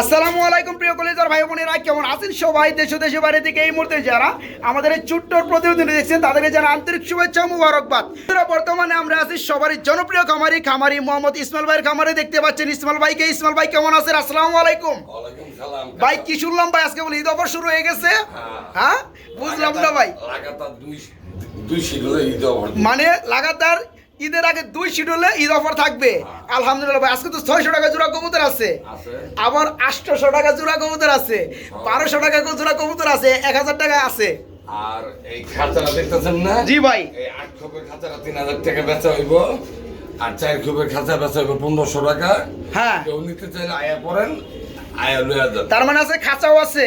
আসসালামু আলাইকুম প্রিয় কলেজার ভাই বোনেরা কেমন আছেন সবাই? দেশ দেশে বাইরে থেকে এই মুহূর্তে যারা আমাদের এই ছোট্ট প্রতিবেদন দেখছেন তাদেরকে যারা আন্তরিক শুভেচ্ছা মুবারকবাদ। বর্তমানে আমরা আছি সবারই জনপ্রিয় খামারি খামারি মোহাম্মদ ইসমাইল ভাইয়ের খামারে দেখতে পাচ্ছেন। ইসমাইল ভাইকে ইসমাইল ভাই কেমন আছেন? আসসালামু আলাইকুম। ভাই কি শুনলাম ভাই আজকে বলি ঈদ অফার শুরু হয়ে গেছে? হ্যাঁ। বুঝলাম না ভাই। মানে লাগাতার ঈদের আগে দুই শিডিউলে ঈদ অফার থাকবে। আলহামদুলিল্লাহ ভাই আজকে তো ছয়শো টাকা জোড়া কবুতর আছে। আবার আটশোশো টাকা জোড়া কবুতর আছে বারোশো টাকা জোড়া কবুতর আছে এক হাজার টাকা আছে। আর এই খাঁচাটা দেখতেছেন না? জি ভাই। এই আট খোপের খাঁচাটা তিন হাজার টাকা বেচা হইব। আর চার খোপের খাঁচা বেচা হইব পনেরোশো টাকা। হ্যাঁ। কেউ নিতে চাইলে আয়া পড়েন আয়া লইয়া যান। তার মানে আছে খাঁচাও আছে।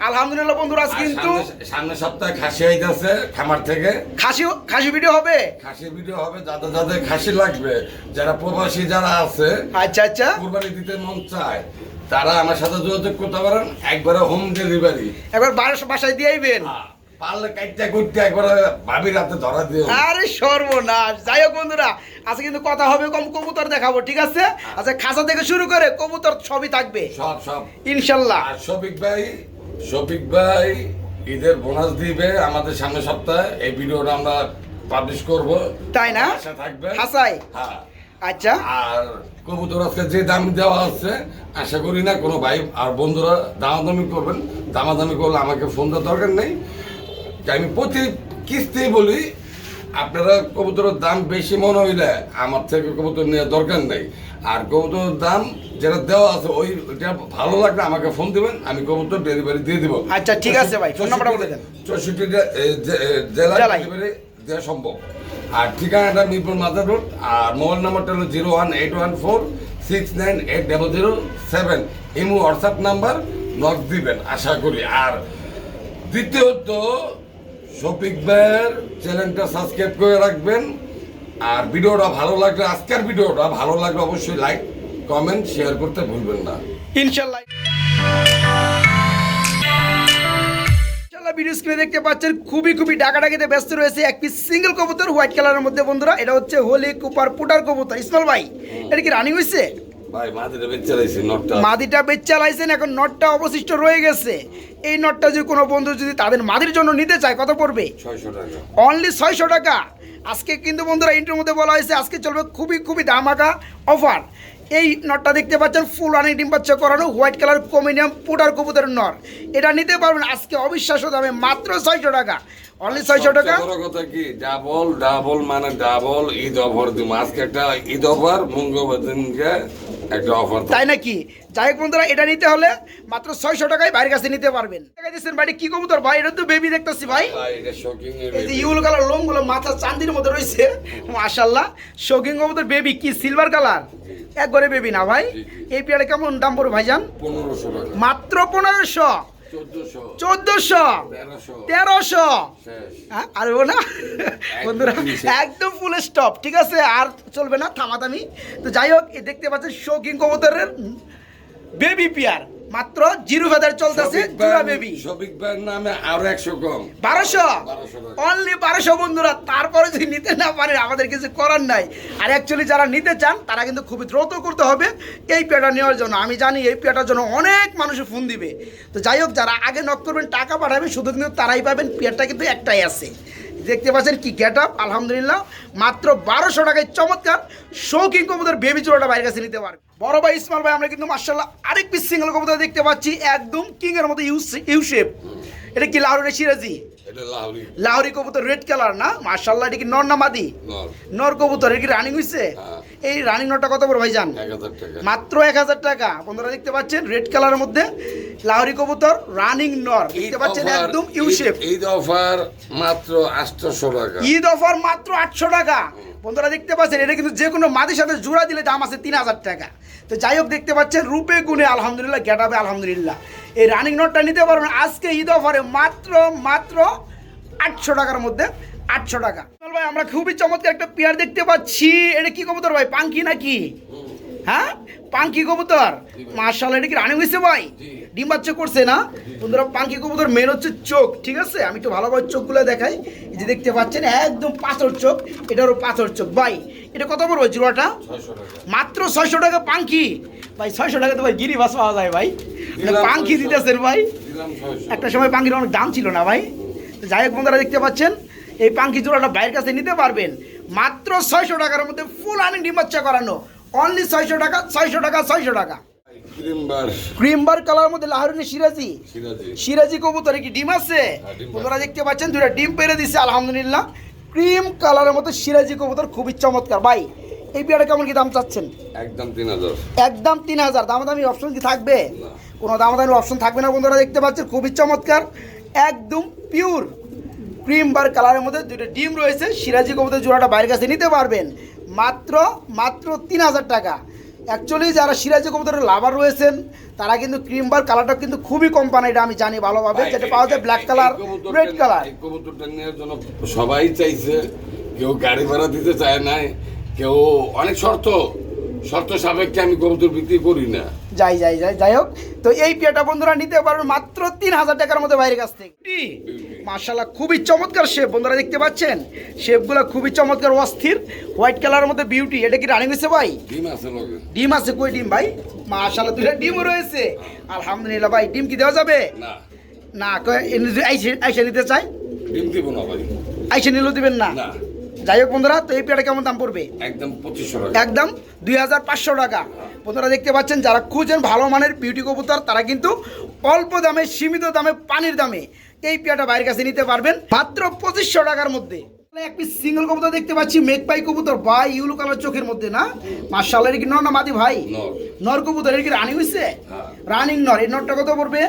আলহামদুলিল্লাহ বন্ধুরা আজ কিন্তু সামনে- সামনের সপ্তাহে খাসি আইতাছে খামার থেকে। খাসি খাসি ভিডিও হবে? খাসি ভিডিও হবে যাদের যাদের খাসি লাগবে যারা প্রবাসী যারা আছে আচ্ছা আচ্ছা। কুরবানি দিতে মন চায় তারা আমার সাথে যোগাযোগ করতে পারেন একবারে হোম ডেলিভারি একবার বাসায় দিয়ে আইবেন? পারলে কাইটটা করতে একবারে ভাবির হাতে ধরা দিও। আরে সর্বনাশ। যাই হোক বন্ধুরা আজকে কিন্তু কথা হবে কম কবুতর দেখাবো ঠিক আছে? আচ্ছা খাঁচা থেকে শুরু করে কবুতর সবই থাকবে। সব সব। ইনশাল্লাহ। শফিক ভাই শফিক ভাই ঈদের বোনাস দিবে আমাদের সামনে সপ্তাহে। এই ভিডিওটা আমরা পাবলিশ করব। তাই না? থাকবে। হাসাই? হ্যাঁ। আচ্ছা। আর কবুতর আজকে যে দাম দেওয়া হচ্ছে আশা করি না কোনো ভাই আর বন্ধুরা দামাদামি করবেন। দামাদামি করলে আমাকে ফোন দেওয়ার দরকার নেই। আমি প্রতি কিস্তি বলি আপনারা কবুতরের দাম বেশি মনে হইলে আমার থেকে কবুতর নেওয়ার দরকার নেই। আর কবুতরের দাম যেটা দেওয়া আছে ওই ওইটা ভালো লাগলে আমাকে ফোন দিবেন আমি কবুতর ডেলিভারি দিয়ে দিব। আচ্ছা, ঠিক আছে ভাই, ফোন নাম্বারটা বলে দেন। চৌষট্টি জেলা ডেলিভারি দেওয়া সম্ভব। আর ঠিকানাটা মিরপুর মাদার রোড আর মোবাইল নাম্বারটা হলো zero one eight one four six nine eight double zero seven. Imo WhatsApp number knock দিবেন আশা করি। আর দ্বিতীয়ত শফিক ভাইয়ের চ্যানেলটা সাবস্ক্রাইব করে রাখবেন। আর ভিডিওটা ভালো লাগলে, আজকের ভিডিওটা ভালো লাগলে অবশ্যই লাইক কমেন্ট শেয়ার করতে ভুলবেন না। ইনশাল্লাহ। ভিডিও স্ক্রিনে দেখতে পাচ্ছেন, খুবই খুবই ডাকাডাকিতে ব্যস্ত রয়েছে এক সিঙ্গেল কবুতর হোয়াইট কালারের মধ্যে বন্ধুরা। এটা হচ্ছে হোলি কুপার পুটার কবুতর। ইসমাল ভাই, এটা কি রানিং হয়েছে ভাই নটটা। মাদিটা বেচ চালাইছেন এখন নটটা অবশিষ্ট রয়ে গেছে। এই নটটা যদি কোনো বন্ধু যদি তাদের মাদির জন্য নিতে চায় কত পড়বে? টাকা। অনলি ছয়শো টাকা। আজকে কিন্তু বন্ধুরা ইন্টার মধ্যে বলা হয়েছে আজকে চলবে খুবই খুবই দামাকা অফার এই নটটা দেখতে পাচ্ছেন ফুল রানিং ডিম বাচ্চা করানো হোয়াইট কালার কমিনিয়াম পুটার কবুতরের নর। এটা নিতে পারবেন আজকে অবিশ্বাস্য দামে মাত্র ছয়শো টাকা। অনলি ছয়শো টাকা। কথা কি ডাবল ডাবল মানে ডাবল ঈদ অফার দিব। আজকে একটা ঈদ অফার মঙ্গলবার দিনকে একটা অফার তাই নাকি? যাই হোক বন্ধুরা এটা নিতে হলে মাত্র ছয়শো টাকায় বাইরের কাছে নিতে পারবেন। বাড়ি দিচ্ছেন বাড়ি কি কবুতর ভাই? এটা তো বেবি দেখতেছি ভাই। ইউল কালার লোমগুলো মাথা চান্দির মধ্যে রয়েছে। মাশাল্লাহ শৌখিন কবুতর বেবি কি সিলভার কালার একবারে বেবি না ভাই। এই পেয়ারে কেমন দাম পড়বে ভাইজান? মাত্র পনেরোশো। চোদ্দশো। তেরোশো। হ্যাঁ, আর ও না। বন্ধুরা একদম ফুল স্টপ ঠিক আছে? আর চলবে না থামাথামি তো যাই হোক দেখতে পাচ্ছেন শৌকিং কবুতরের বেবি পেয়ার মাত্র জিরো ফেদার চলতেছে জোড়া বেবি। শফিক ভাইয়ের নামে আরও একশো কম। বারোশো? অনলি বারোশো বন্ধুরা তারপরে যদি নিতে না পারেন আমাদের কিছু করার নাই। আর অ্যাকচুয়ালি যারা নিতে চান তারা কিন্তু খুবই দ্রুত করতে হবে এই পেয়াটা নেওয়ার জন্য। আমি জানি এই পেয়াটার জন্য অনেক মানুষ ফোন দিবে। তো যাই হোক যারা আগে নক করবেন টাকা পাঠাবেন শুধু কিন্তু তারাই পাবেন। পেয়ারটা কিন্তু একটাই আছে। দেখতে পাচ্ছেন কি গেট আপ আলহামদুলিল্লাহ, মাত্র বারোশো টাকায় চমৎকার শৌখিন কবুতর বেবি চোরাটা বাইরের কাছে নিতে পারবে। বড় ভাই ইসমাল ভাই, আমরা কিন্তু মার্শাল্লাহ আরেক পিস সিঙ্গেল কবুতর দেখতে পাচ্ছি, একদম কিং এর মতো ইউ ইউ শেপ এটা কি লাহোরের সিরাজি? লাহোরি কবুতর রেড কালার না? মার্শাল্লাহ এটা কি নর না মাদি? নর। কবুতর এটা কি রানিং হইছে? হ্যাঁ। এই রানিং নরটা কত বড় ভাইজান? যান মাত্র এক হাজার টাকা। বন্ধুরা দেখতে পাচ্ছেন রেড কালারের মধ্যে লাহরি কবুতর রানিং নর। দেখতে পাচ্ছেন একদম ইউ শেপ ঈদ অফার মাত্র আটশো টাকা। ঈদ অফার মাত্র আটশো টাকা। বন্ধুরা দেখতে পাচ্ছেন, এটা কিন্তু যে কোনো মাদির সাথে জোড়া দিলে দাম আছে তিন হাজার টাকা। তো যাই হোক, দেখতে পাচ্ছেন, রূপে গুণে আলহামদুলিল্লাহ গেটাবে আলহামদুলিল্লাহ। এই রানিং নোটটা নিতে পারবেন, আজকে ঈদ অফারে মাত্র মাত্র আটশো টাকার মধ্যে, আটশো টাকা। ভাই, আমরা খুবই চমৎকার একটা পেয়ার দেখতে পাচ্ছি। এটা কি কবুতর ভাই, পাঙ্কি নাকি? হ্যাঁ? পাঙ্কি কবুতর? মার্শাল এটা কি রানিং হয়েছে ভাই। ডিম বাচ্চা করছে না? বন্ধুরা পাঙ্কি কবুতর মেন হচ্ছে চোখ ঠিক আছে? আমি একটু ভালোভাবে চোখগুলো দেখাই। এই যে দেখতে পাচ্ছেন একদম পাথর চোখ। এটারও পাথর চোখ। ভাই এটা কত পড়বে জোড়াটা? মাত্র ছয়শো টাকা পাঙ্কি। ভাই ছয়শো টাকা তো ভাই গিরি বাস পাওয়া যায় ভাই। মানে পাঙ্কি 600 দিতেছেন ভাই। একটা সময় পাঙ্কির অনেক দাম ছিল না ভাই। যাই হোক বন্ধুরা দেখতে পাচ্ছেন? এই পাঙ্কি জোড়াটা ভাইয়ের কাছে নিতে পারবেন। মাত্র ছয়শো টাকার মধ্যে ফুল আর্নিং ডিম বাচ্চা করানো। অনলি ছয়শো টাকা ছয়শো টাকা ছয়শো টাকা। ক্রিমবার। কালার মধ্যে লাহরুনি সিরাজি। সিরাজি। কবুতরে কি ডিম আছে? হ্যাঁ, বন্ধুরা দেখতে পাচ্ছেন দুটা ডিম পেরে দিছে আলহামদুলিল্লাহ। ক্রিম কালারের মধ্যে সিরাজি কবুতর খুবই চমৎকার। ভাই এই পেয়ারা কেমন কি দাম চাচ্ছেন? একদম তিন হাজার। একদম তিন হাজার। দামাদামি অপশন কি থাকবে। কোনো দামাদামি অপশন থাকবে না বন্ধুরা দেখতে পাচ্ছেন খুবই চমৎকার। একদম পিওর ক্রিম বার কালারের মধ্যে দুটো ডিম রয়েছে সিরাজি কবুতর জোড়াটা বাইরের কাছে নিতে পারবেন। মাত্র মাত্র তিন হাজার টাকা। অ্যাকচুয়ালি যারা সিরাজি কবুতরের লাভার রয়েছেন তারা কিন্তু ক্রিম বার কালারটা কিন্তু খুবই কম পান এটা আমি জানি ভালোভাবে যেটা পাওয়া যায় ব্ল্যাক কালার রেড কালার কবুতরটা নেওয়ার জন্য সবাই চাইছে কেউ গাড়ি ভাড়া দিতে চায় না কেউ অনেক শর্ত। শর্ত সাপেক্ষে আমি কবুতর বিক্রি করি না। যাই যাই যাই যাই হোক। তো এই পেয়াটা বন্ধুরা নিতে পারবেন মাত্র তিন হাজার টাকার মধ্যে বাইরের কাছ থেকে। মার্শাল্লাহ খুবই চমৎকার শেপ বন্ধুরা দেখতে পাচ্ছেন। শেপগুলো খুবই চমৎকার অস্থির। হোয়াইট কালারের মধ্যে বিউটি এটা কি রানিং হয়েছে ভাই? ডিম আছে ডিম আছে কই ডিম ভাই? মার্শাল্লাহ দুইটা ডিমও রয়েছে। আলহামদুলিল্লাহ ভাই ডিম কি দেওয়া যাবে? না। না আইসে আইসে নিতে চাই ডিম দিব না ভাই। আইসে নিলেও দিবেন না? না। যাই হোক বন্ধুরা তো এই পেয়াটা কেমন দাম পড়বে? একদম পঁচিশশো একদম দুই হাজার পাঁচশো টাকা। বন্ধুরা দেখতে পাচ্ছেন যারা খুঁজেন ভালো মানের বিউটি কবুতর তারা কিন্তু অল্প দামে সীমিত দামে পানির দামে এই পেয়াটা বাইরের কাছে নিতে পারবেন মাত্র পঁচিশশো টাকার মধ্যে। এক পিস সিঙ্গেল কবুতর দেখতে পাচ্ছি মেঘপাই কবুতর বা ইউলো কালার চোখের মধ্যে না? মার্শাল এর কি নর না মাদি ভাই? নর। কবুতর কি রানিং হয়েছে হ্যাঁ। রানিং নর এই নরটা কত পড়বে?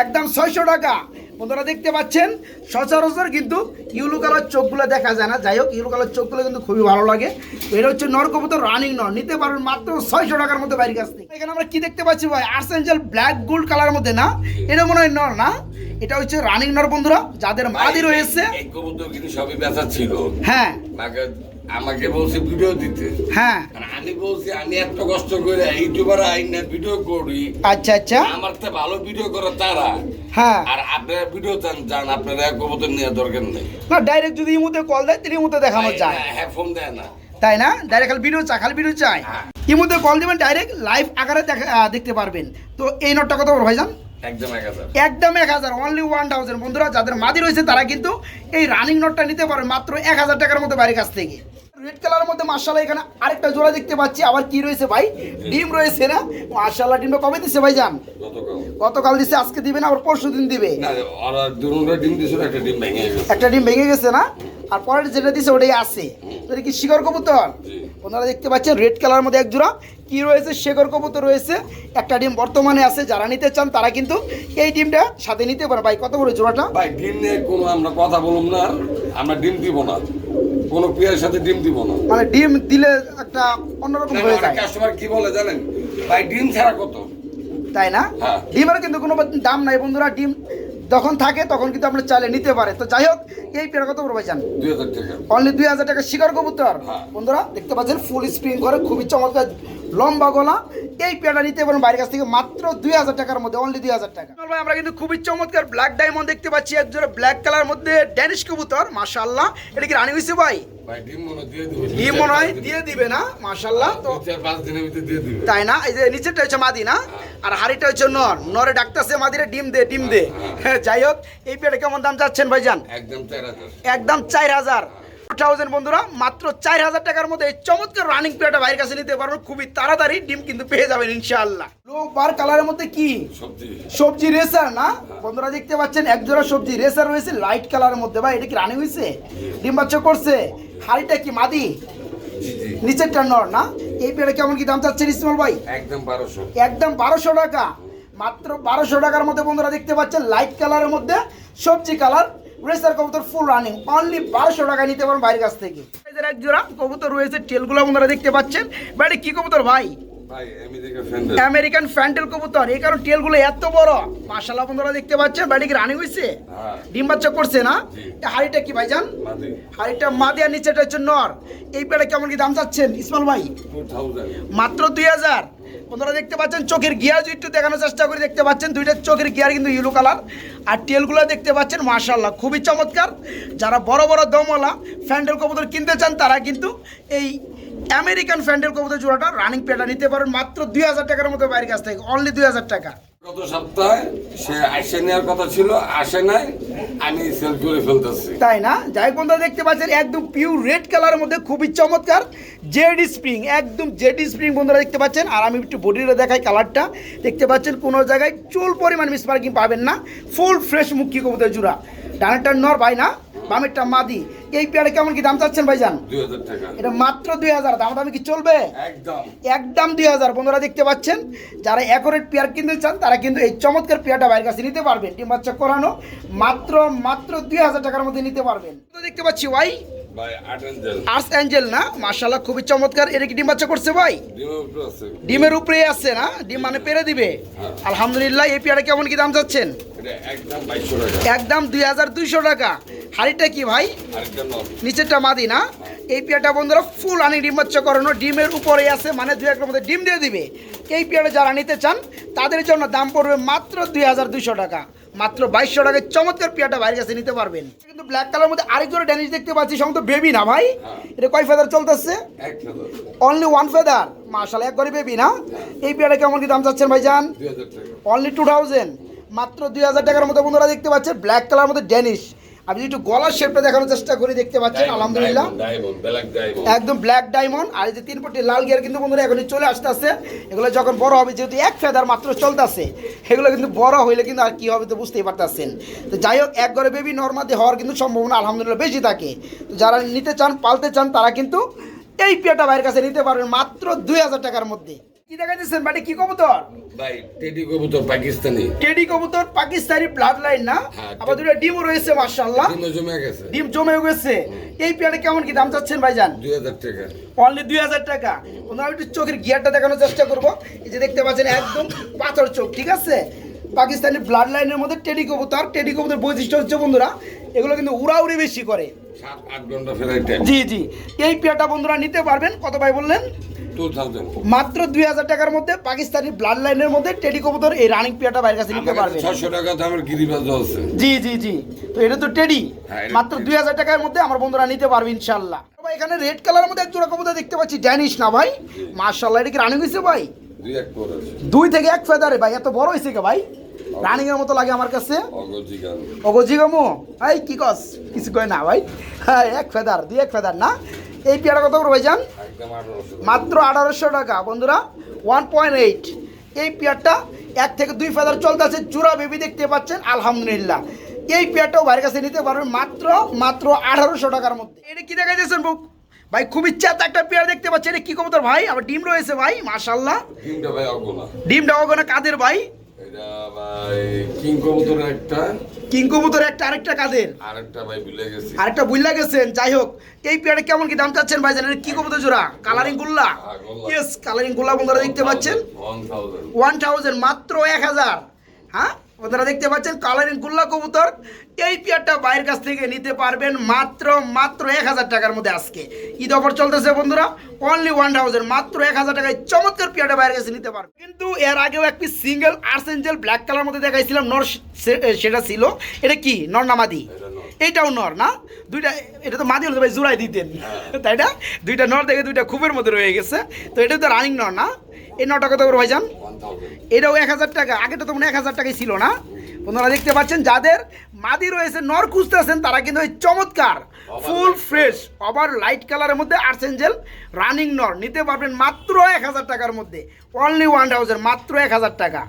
একদম ছয়শো টাকা। বন্ধুরা দেখতে পাচ্ছেন সচরাচর কিন্তু ইউলো কালার চোখগুলো দেখা যায় না। যাই হোক ইউলো কালার চোখগুলো কিন্তু খুবই ভালো লাগে। এটা হচ্ছে নর কবুতর রানিং নর। নিতে পারবেন মাত্র ছয়শো টাকার মধ্যে বাইরের কাছ থেকে। এখানে আমরা কি দেখতে পাচ্ছি ভাই? আর্সেঞ্জেল ব্ল্যাক গোল্ড কালার মধ্যে না? এটা মনে হয় নর না? এটা হচ্ছে রানিং নর বন্ধুরা। যাদের মাদি রয়েছে। কিন্তু সবই বেচা ছিল। হ্যাঁ। আমাকে বলছে ভিডিও দিতে। হ্যাঁ। আমি বলছি আমি এত কষ্ট করে ইউটিউবার না ভিডিও করি। আচ্ছা আচ্ছা। আমার তো ভালো ভিডিও করে তারা। হ্যাঁ। আর আপনারা ভিডিও চান যান আপনারা কবুতর নেওয়ার দরকার নেই। না ডাইরেক্ট যদি ইমুতে কল দেয় তাহলে ইমুতে দেখানো যায় হ্যাঁ ফোন দেয় না। তাই না? ডাইরেক্ট খালি ভিডিও চা খালি ভিডিও চাই। ইমুতে কল দিবেন ডাইরেক্ট লাইভ আকারে দেখা দেখতে পারবেন। তো এই নোটটা কত বড় ভাইজান? একদম এক হাজার। এক অনলি ওয়ান থাউজেন্ড বন্ধুরা যাদের মাদি রয়েছে তারা কিন্তু এই রানিং নোটটা নিতে পারবে মাত্র এক হাজার টাকার মধ্যে বাড়ির কাছ থেকে। রেড কালারের মধ্যে মার্শাল্লাহ এখানে আরেকটা জোড়া দেখতে পাচ্ছি। আবার কি রয়েছে ভাই? ডিম রয়েছে না? মার্শাল্লাহ ডিমটা কবে দিছে ভাই যান গতকাল। দিছে আজকে দিবে না আবার পরশু দিন দিবে? একটা ডিম ভেঙে গেছে। না? আর পরের যেটা দিছে ওটাই আছে। এটা কি শিকর কবুতর। ওনারা দেখতে পাচ্ছেন রেড কালার মধ্যে এক জোড়া। কি রয়েছে? শেখর কবুতর রয়েছে। একটা ডিম বর্তমানে আছে যারা নিতে চান তারা কিন্তু এই ডিমটা সাথে নিতে পারে ভাই কত বড় জোড়াটা? ভাই ডিম নিয়ে কোনো আমরা কথা বলুম না আমরা ডিম দিব না। কোনো প্রিয়ের সাথে ডিম দিব না। মানে ডিম দিলে একটা অন্যরকম হয়ে যায়। কাস্টমার কি বলে জানেন? ভাই ডিম ছাড়া কত? তাই না? হ্যাঁ। ডিমের কিন্তু কোনো দাম নাই বন্ধুরা ডিম যখন থাকে তখন কিন্তু আপনার চাইলে নিতে পারে। তো যাই হোক এই পেয়ারা কত বড় জান? অনলি দুই হাজার টাকা শিকার কবুতর। হ্যাঁ। বন্ধুরা দেখতে পাচ্ছেন ফুল স্প্রিং করে খুবই চমৎকার লম্বা গলা এই পেয়ারটা নিতে পারেন বাইরের কাছ থেকে মাত্র দুই হাজার টাকার মধ্যে অনলি দুই হাজার টাকা। ভাই আমরা কিন্তু খুবই চমৎকার ব্ল্যাক ডায়মন্ড দেখতে পাচ্ছি এক জোড়া ব্ল্যাক কালার মধ্যে ড্যানিশ কবুতর মাশাআল্লাহ। এটা কি রানি হয়েছে ভাই? ভাই ডিম মনে দিয়ে দিবে ডিম হয় দিয়ে দিবে না মাশাআল্লাহ তো দুই চার পাঁচ দিনের ভিতরে দিয়ে দিবে। তাই না? এই যে নিচেরটা হচ্ছে মাদি না? আর হাড়িটা হচ্ছে নর। নরে ডাকতেছে মাদিরে ডিম দে ডিম দে। হ্যাঁ, যাই হোক এই কেমন দাম চাচ্ছেন ভাইজান? একদম চার হাজার। একদম চার হাজার। থাউজেন্ড বন্ধুরা মাত্র চার হাজার টাকার মধ্যে এই চমৎকার রানিং প্লেটটা বাইরের কাছে নিতে পারবেন খুবই তাড়াতাড়ি ডিম কিন্তু পেয়ে যাবেন ইনশাআল্লাহ। লো বার কালারের মধ্যে কি? সবজি। রেসার না? বন্ধুরা দেখতে পাচ্ছেন এক জোড়া সবজি রেসার রয়েছে লাইট কালারের মধ্যে। ভাই এটা কি রানিং হয়েছে? ডিম বাচ্চা করছে। হাড়িটা কি মাদি? নিচেরটা নর না? এই পেটে কেমন কি দাম চাচ্ছেন ইসমাল ভাই? একদম বারোশো। একদম বারোশো টাকা। মাত্র বারোশো টাকার মধ্যে বন্ধুরা দেখতে পাচ্ছেন লাইট কালারের মধ্যে সবজি কালার রেসার কবুতর ফুল রানিং অনলি বারোশো টাকা নিতে পারেন বাইরের কাছ থেকে। এক জোড়া কবুতর রয়েছে টেলগুলো বন্ধুরা দেখতে পাচ্ছেন। বাড়ি কি কবুতর ভাই? আমেরিকান ফ্যান্টেল কবুতর এই কারণ টেলগুলো এত বড়। মাশাল্লাহ বন্ধুরা দেখতে পাচ্ছেন বাড়ি কি রানিং হয়েছে হ্যাঁ। ডিম বাচ্চা করছে না। হাড়িটা কি ভাইজান হাড়িটা মাদি আর নিচেটা হচ্ছে নর। এই পেয়ারা কেমন কি দাম চাচ্ছেন? ইসমাল ভাই? মাত্র দুই হাজার। বন্ধুরা দেখতে পাচ্ছেন, চোখের গিয়ার একটু দেখানোর চেষ্টা করে। দেখতে পাচ্ছেন, দুইটা চোখের গিয়ার কিন্তু ইউলো কালার আর টেলগুলো দেখতে পাচ্ছেন মার্শাল্লাহ খুবই চমৎকার। যারা বড় বড় দমওয়ালা ফ্যান্ডেল কবুতর কিনতে চান, তারা কিন্তু এই আমেরিকান ফ্যান্ডেল কবুতর জোড়াটা রানিং পেটা নিতে পারেন মাত্র দুই হাজার টাকার মতো বাইরের কাছ থেকে অনলি দুই হাজার টাকা। গত সপ্তাহে সে আসে নেওয়ার কথা ছিল, আসে নাই, আমি সেল করে ফেলতেছি। তাই না? যাই বন্ধুরা, দেখতে পাচ্ছেন, একদম পিওর রেড কালারের মধ্যে খুবই চমৎকার জেডি স্প্রিং একদম জেডি স্প্রিং বন্ধুরা দেখতে পাচ্ছেন। আর আমি একটু বডিটা দেখাই কালারটা দেখতে পাচ্ছেন, কোনো জায়গায় চুল পরিমাণ মিসমার্কিং পাবেন না ফুল ফ্রেশ মুখী কবুতর জুড়া। ডানেরটা নর, ভাই না? বামেরটা মাদি। এই পেয়ারে কেমন কি দাম চাচ্ছেন ভাই যান এটা মাত্র দুই হাজার। দাম দামি কি চলবে? একদম। একদম দুই হাজার। বন্ধুরা দেখতে পাচ্ছেন যারা একরেট পেয়ার কিনতে চান তারা কিন্তু এই চমৎকার পেয়ারটা বাইরের কাছে নিতে পারবেন। ডিম বাচ্চা করানো মাত্র মাত্র দুই হাজার টাকার মধ্যে নিতে পারবেন। তো দেখতে পাচ্ছি এঞ্জেল আর্টস অ্যাঞ্জেল। না? মার্শাল্লাহ খুবই চমৎকার। এটা কি ডিম বাচ্চা করছে ভাই? ডিমের উপরে আছে। না? ডিম মানে পেরে দিবে? হ্যাঁ। আলহামদুলিল্লাহ এই পেয়ারা কেমন কি দাম চাচ্ছেন? এটা একদম দুই হাজার দুইশো টাকা। হাড়িটা কি ভাই? নিচেরটা মাদি না? এই পেয়ারটা বন্ধুরা ফুল আনি ডিম বাচ্চা করানো ডিমের উপরে আছে মানে দুই একটার মধ্যে ডিম দিয়ে দিবে। এই পেয়ারটা যারা নিতে চান তাদের জন্য দাম পড়বে মাত্র দুই হাজার দুইশো টাকা। মাত্র বাইশশো টাকায় চমৎকার পেয়ারটা বাইরে কাছে নিতে পারবেন। কিন্তু ব্ল্যাক কালার মধ্যে আরেক জোড়া ড্যানিশ দেখতে পাচ্ছি সম্ভবত বেবি না ভাই। এটা কয় ফেদার চলতেছে? অনলি ওয়ান ফেদার মার্শাল এক করে বেবি না? এই পেয়ারটা কেমন কি দাম চাচ্ছেন ভাই যান অনলি টু থাউজেন্ড মাত্র দুই হাজার টাকার মতো বন্ধুরা দেখতে পাচ্ছেন ব্ল্যাক কালার মধ্যে ড্যানিশ আমি যদি একটু গলার শেপটা দেখানোর চেষ্টা করি দেখতে পাচ্ছেন? আলহামদুলিল্লাহ। একদম ব্ল্যাক ডায়মন্ড আর এই যে তিন পটি লাল গিয়ার কিন্তু বন্ধুরা এখনই চলে আসতে আসতেছে। এগুলো যখন বড় হবে যেহেতু এক ফেদার মাত্র চলতেছে এগুলো কিন্তু বড় হইলে কিন্তু আর কি হবে তো বুঝতেই পারতেছেন। তো যাই হোক এক ঘরে বেবি নর্মাদি হওয়ার কিন্তু সম্ভাবনা আলহামদুলিল্লাহ বেশি থাকে। তো যারা নিতে চান পালতে চান তারা কিন্তু এই পেয়াটা ভাইয়ের কাছে নিতে পারবেন মাত্র দুই হাজার টাকার মধ্যে। কি দেখা যাচ্ছেন বাড়ি কি কবুতর? ভাই টেডি কবুতর পাকিস্তানি। টেডি কবুতর পাকিস্তানি ব্লাড লাইন না? হ্যাঁ, আবার দুটো ডিমও রয়েছে মার্শাল্লাহ ডিমে জমে গেছে। ডিম জমে গেছে। এই পেয়ারে কেমন কি দাম চাচ্ছেন ভাইজান? দুই হাজার টাকা। অনলি দুই হাজার টাকা। ওনার একটু চোখের গিয়ারটা দেখানোর চেষ্টা করব। এই যে দেখতে পাচ্ছেন একদম পাথর চোখ ঠিক আছে? পাকিস্তানি ব্লাড লাইনের মধ্যে টেডি কবুতর টেডি কবুতর বৈশিষ্ট্য হচ্ছে বন্ধুরা এগুলো কিন্তু উড়াউড়ি বেশি করে। সাত আট ঘণ্টা ফেরাই জি জি। এই পেয়ারটা বন্ধুরা নিতে পারবেন। কত ভাই বললেন? মাত্র দুই হাজার টাকার মধ্যে পাকিস্তানি ব্লাড লাইনের মধ্যে টেডি কবুতর এই রানিং পেয়ারটা বাইরের কাছে নিতে পারবে। ছশো টাকা তো আমার গিরিবাজ আছে। জি জি জি। তো এটা তো টেডি হ্যাঁ, মাত্র দুই হাজার টাকার মধ্যে আমার বন্ধুরা নিতে পারবে ইনশাল্লাহ। ভাই এখানে রেড কালারের মধ্যে এক জোড়া কবুতর দেখতে পাচ্ছি ড্যানিশ না ভাই? মার্শাল্লাহ এটা কি রানিং হয়েছে ভাই? দুই থেকে এক ফেদারে ভাই এত বড় হয়েছে কে ভাই? রানিং এর মতো লাগে আমার কাছে। অগজিগান। অগজি গামো এই কি কস? কিছু কয় না ভাই। হ্যাঁ এক ফেদার দুই এক ফেদার না? এই পেয়ারা কত করে ভাই যান একদম আঠারোশো মাত্র আঠারোশো টাকা। বন্ধুরা ওয়ান পয়েন্ট এইট এই পেয়ারটা এক থেকে দুই ফেদার চলতে আছে জোড়া বেবি দেখতে পাচ্ছেন আলহামদুলিল্লাহ। এই পেয়ারটাও বাইরের কাছে নিতে পারবেন মাত্র মাত্র আঠারোশো টাকার মধ্যে। এটা কি দেখা যাচ্ছেন বুক ভাই খুবই চেতা একটা পেয়ার দেখতে পাচ্ছেন। এটা কি কবুতর ভাই? আবার ডিম রয়েছে ভাই মাশাল্লাহ তিনটা ভাই অগোনা। ডিমটা ওখানে কাদের ভাই? এটা ভাই। কিং কবুতরের একটা। কিং কবুতর একটা আরেকটা কাদের? আরেকটা ভাই ভুলে গেছি। আরেকটা বুঝলা গেছেন যাই হোক। এই পেয়ারে কেমন কি দাম চাচ্ছেন ভাই জানেন? কি কবুতর জোড়া কালারিং গুল্লা। ইয়েস কালারিং গুল্লা বন্ধুরা দেখতে পাচ্ছেন। ওয়ান থাউজেন্ড ওয়ান থাউজেন্ড মাত্র এক হাজার। হ্যাঁ? আপনারা দেখতে পাচ্ছেন কালারিং গুল্লা কবুতর। এই পেয়ারটা বাইরের কাছ থেকে নিতে পারবেন মাত্র মাত্র এক হাজার টাকার মধ্যে আজকে। ঈদ অফার চলতেছে বন্ধুরা অনলি ওয়ান থাউজেন্ড মাত্র এক হাজার টাকায় চমৎকার পেয়ারটা বাইরের কাছে নিতে পারবেন। কিন্তু এর আগেও একটি সিঙ্গেল আর্সেঞ্জেল ব্ল্যাক কালার মধ্যে দেখাইছিলাম নর সেটা ছিল। এটা কি? নর নামাদি এইটাও নর। না? দুইটা এটা তো মাদি হলে ভাই জোড়াই দিতেন। তাই না? দুইটা নর দেখে দুইটা খুবের মধ্যে রয়ে গেছে। তো এটা তো রানিং নর না? এই নটা কত করে ভাইজান? এটাও এক হাজার টাকা। আগেটা তো মনে এক হাজার টাকাই ছিল না? আপনারা দেখতে পাচ্ছেন, যাদের মাদি রয়েছে, নর খুঁজতে আছেন তারা কিন্তু চমৎকার, ফুল ফ্রেশ আবার লাইট কালারের মধ্যে আর্সেঞ্জেল রানিং নর। নিতে পারবেন মাত্র এক হাজার টাকার মধ্যে। অনলি ওয়ান থাউজেন্ড, মাত্র এক হাজার টাকা।